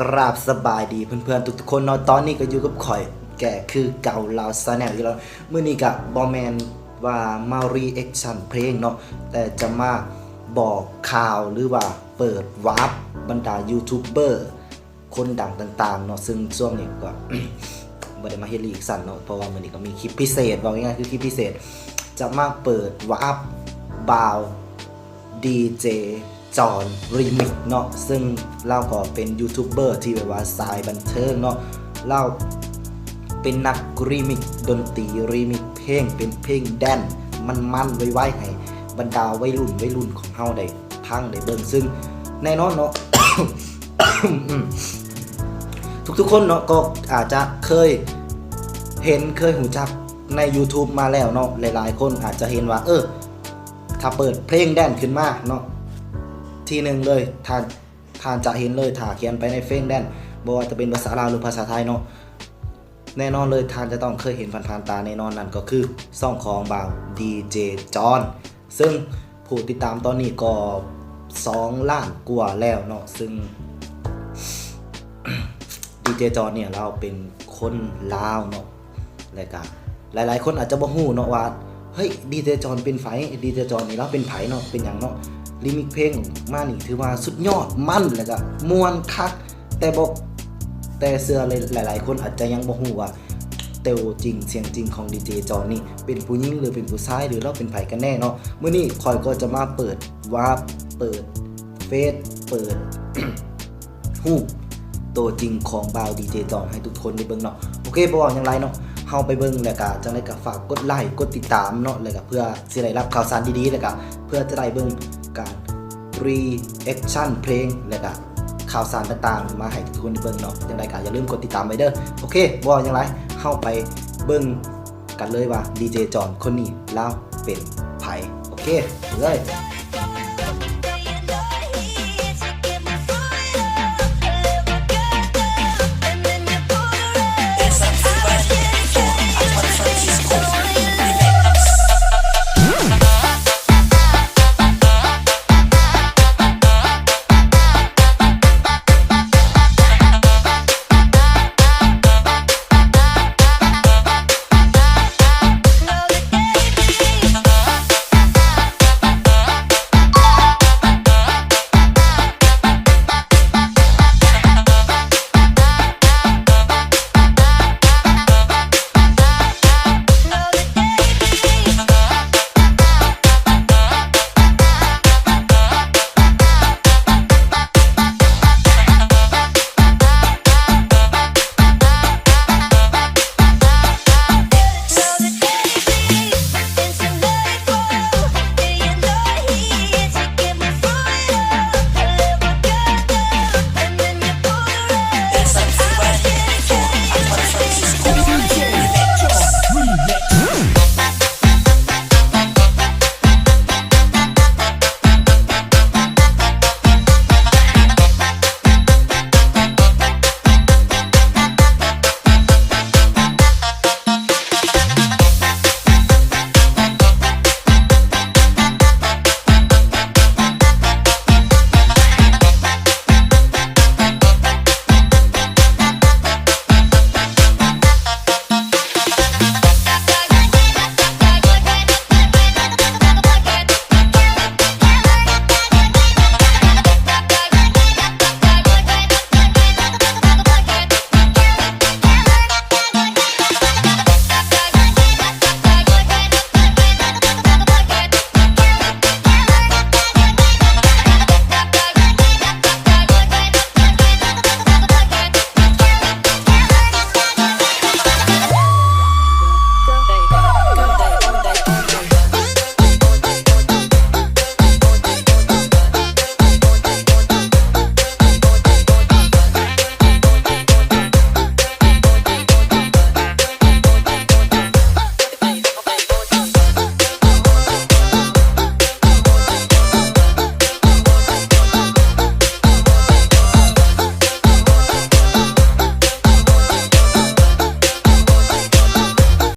กราบสบายดีเพื่อนๆ ทุกๆคนเนาะตอนนี้ก็อยู่กับข่อย แก่คือเก่าลาวซาแนลอยู่แล้วมื้อนี้กับบอแมนว่ามารีแอคชั่นเพลงเนาะแต่จะมาบอกข่าวหรือว่าเปิดวาร์ปบรรดายูทูบเบอร์คนดังต่างๆเนาะซึ่งช่วงนี้ก็บ่ได้มาเฮ็ดรีแอคชั่นเนาะเพราะว่ามื้อนี้ก็มีคลิปพิเศษว่าง่ายๆคือคลิปพิเศษ จะมาเปิดวาร์ปบาวดีเจ จอนรีมิกเนาะซึ่งเล่าก็เป็นยูทูบเบอร์ที่แบบว่าสายบันเทิงเนาะเล่าเป็นนักรีมิกดนตรีรีมิกเพลงเป็นเพลงแดนมันมันไว้ๆให้บรรดาวัยรุ่นวัยรุ่นของเฮาได้พังได้เบิ่งซึ่งแน่นอนเนาะทุกๆคนเนาะก็อาจจะเคยเห็นเคยหูจักใน YouTube มาแล้วเนาะหลายๆ คนอาจจะเห็นว่า เออ ถ้าเปิดเพลงแดนขึ้นมาเนาะ ทีหนึ่งเลยทานทานจะเห็นเลยถ้าเขียนไปในเพลงแดนบ่ว่าจะเป็นภาษาลาวหรือภาษาไทยเนาะแน่นอนเลยทานจะต้องเคยเห็นผ่านๆตาแน่นอนนั่นก็คือซ่องของบ่าวดีเจจอนซึ่งผู้ติดตามตอนนี้ก็2ล้านกว่าแล้วเนาะซึ่งดีเจจอนเนี่ยเราเป็นคนลาวเนาะแล้วก็หลาย ๆ คนอาจจะบ่ฮู้เนาะว่าเฮ้ยดีเจจอนเป็นไผดีเจจอนนี่เราเป็นไผเนาะเป็นหยังเนาะ ลิมิกเพลงมานี่ถือว่าสุดยอดมั่นแล้วก็มวนคัก แต่บอกแต่เสื้อหลาย ๆ คนอาจจะยังบ่ฮู้ว่าเตวจริงเสียงจริงของดีเจจอนนี่เป็นผู้หญิงหรือเป็นผู้ชายหรือเราเป็นไผกันแน่เนาะเมื้อนี้คอยก็จะมาเปิดวาร์ปเปิดเฟซเปิดฮู้ตัวจริงของบาวดีเจจอนให้ทุกคนได้เบิ่งเนาะโอเคบ่ว่าอย่างไรเนาะเฮาไปเบิ่งแล้วก็จังไดก็ฝากกดไลค์กดติดตามเนาะแล้วก็เพื่อสิได้รับข่าวสารดีๆแล้วก็เพื่อจะได้เบิ่ง รีแอคชั่นเพลง และก็ข่าวสารต่างๆ มาให้ทุกคนได้เบิ่งเนาะยังไงก็อย่าลืมกดติดตามไปเด้อโอเคบ่ว่าอย่างไรเข้าไปเบิ่งกันเลยว่าดีเจจอนคนนี้ลาวเป็นไผโอเคเลย